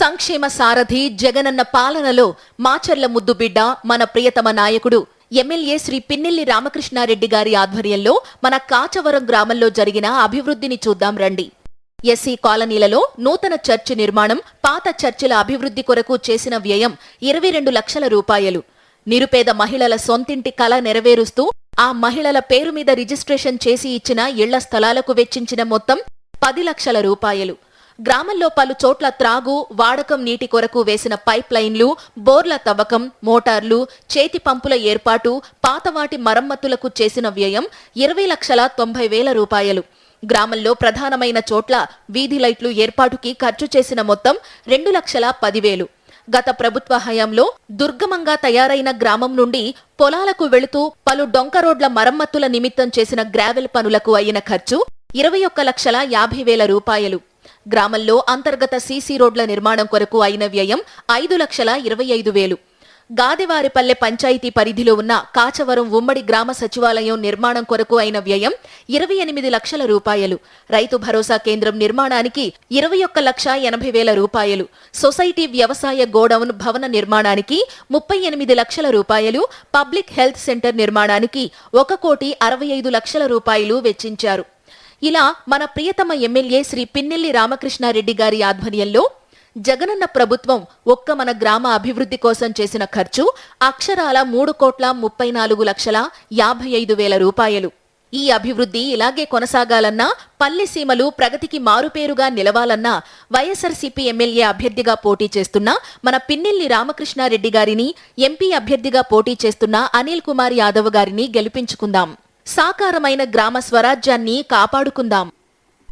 సంక్షేమ సారథి జగనన్న పాలనలో మాచర్ల ముద్దుబిడ్డ మన ప్రియతమ నాయకుడు. ఎమ్మెల్యే శ్రీ పిన్నెల్లి రామకృష్ణారెడ్డి గారి ఆధ్వర్యంలో మన కాచవరం గ్రామంలో జరిగిన అభివృద్ధిని చూద్దాం రండి. ఎస్సీ కాలనీలలో నూతన చర్చి నిర్మాణం పాత చర్చిల అభివృద్ధి కొరకు చేసిన వ్యయం ఇరవై రెండు లక్షల రూపాయలు. నిరుపేద మహిళల సొంతింటి కల నెరవేరుస్తూ ఆ మహిళల పేరు మీద రిజిస్ట్రేషన్ చేసి ఇచ్చిన ఇళ్ళ స్థలాలకు వెచ్చించిన మొత్తం పది లక్షల రూపాయలు. గ్రామంలో పలు చోట్ల త్రాగు వాడకం నీటి కొరకు వేసిన పైప్ లైన్లు బోర్ల తవ్వకం మోటార్లు చేతి పంపుల ఏర్పాటు పాతవాటి మరమ్మతులకు చేసిన వ్యయం ఇరవై లక్షల తొంభై వేల రూపాయలు. గ్రామంలో ప్రధానమైన చోట్ల వీధి లైట్లు ఏర్పాటుకి ఖర్చు చేసిన మొత్తం రెండు లక్షల పదివేలు. గత ప్రభుత్వ హయాంలో దుర్గమంగా తయారైన గ్రామం నుండి పొలాలకు వెళుతూ పలు డొంక రోడ్ల మరమ్మతుల నిమిత్తం చేసిన గ్రావెల్ పనులకు అయిన ఖర్చు ఇరవై ఒక్క లక్షల యాభై వేల రూపాయలు. గ్రామంలో అంతర్గత సీసీ రోడ్ల నిర్మాణం కొరకు అయిన వ్యయం ఐదు లక్షల ఇరవై ఐదు వేలు. గాదివారిపల్లె పంచాయతీ పరిధిలో ఉన్న కాచవరం ఉమ్మడి గ్రామ సచివాలయం నిర్మాణం కొరకు అయిన వ్యయం ఇరవై ఎనిమిది లక్షల రూపాయలు. రైతు భరోసా కేంద్రం నిర్మాణానికి ఇరవై ఒక్క లక్ష ఎనభై వేల రూపాయలు. సొసైటీ వ్యవసాయ గోడౌన్ భవన నిర్మాణానికి ముప్పై ఎనిమిది లక్షల రూపాయలు. పబ్లిక్ హెల్త్ సెంటర్ నిర్మాణానికి ఒక కోటి అరవై ఐదు లక్షల రూపాయలు వెచ్చించారు. ఇలా మన ప్రియతమ ఎమ్మెల్యే శ్రీ పిన్నెల్లి రామకృష్ణారెడ్డి గారి ఆధ్వర్యంలో జగనన్న ప్రభుత్వం ఒక్క మన గ్రామ అభివృద్ధి కోసం చేసిన ఖర్చు అక్షరాల మూడు కోట్ల ముప్పై నాలుగు లక్షల యాభై ఐదు వేల రూపాయలు. ఈ అభివృద్ధి ఇలాగే కొనసాగాలన్నా పల్లె సీమలు ప్రగతికి మారుపేరుగా నిలవాలన్నా వైఎస్ఆర్సీపీ ఎమ్మెల్యే అభ్యర్థిగా పోటీ చేస్తున్న మన పిన్నెల్లి రామకృష్ణారెడ్డి గారిని ఎంపీ అభ్యర్థిగా పోటీ చేస్తున్న అనిల్ కుమార్ యాదవ్ గారిని గెలిపించుకుందాం. సాకారమైన గ్రామ స్వరాజ్యాన్ని కాపాడుకుందాం.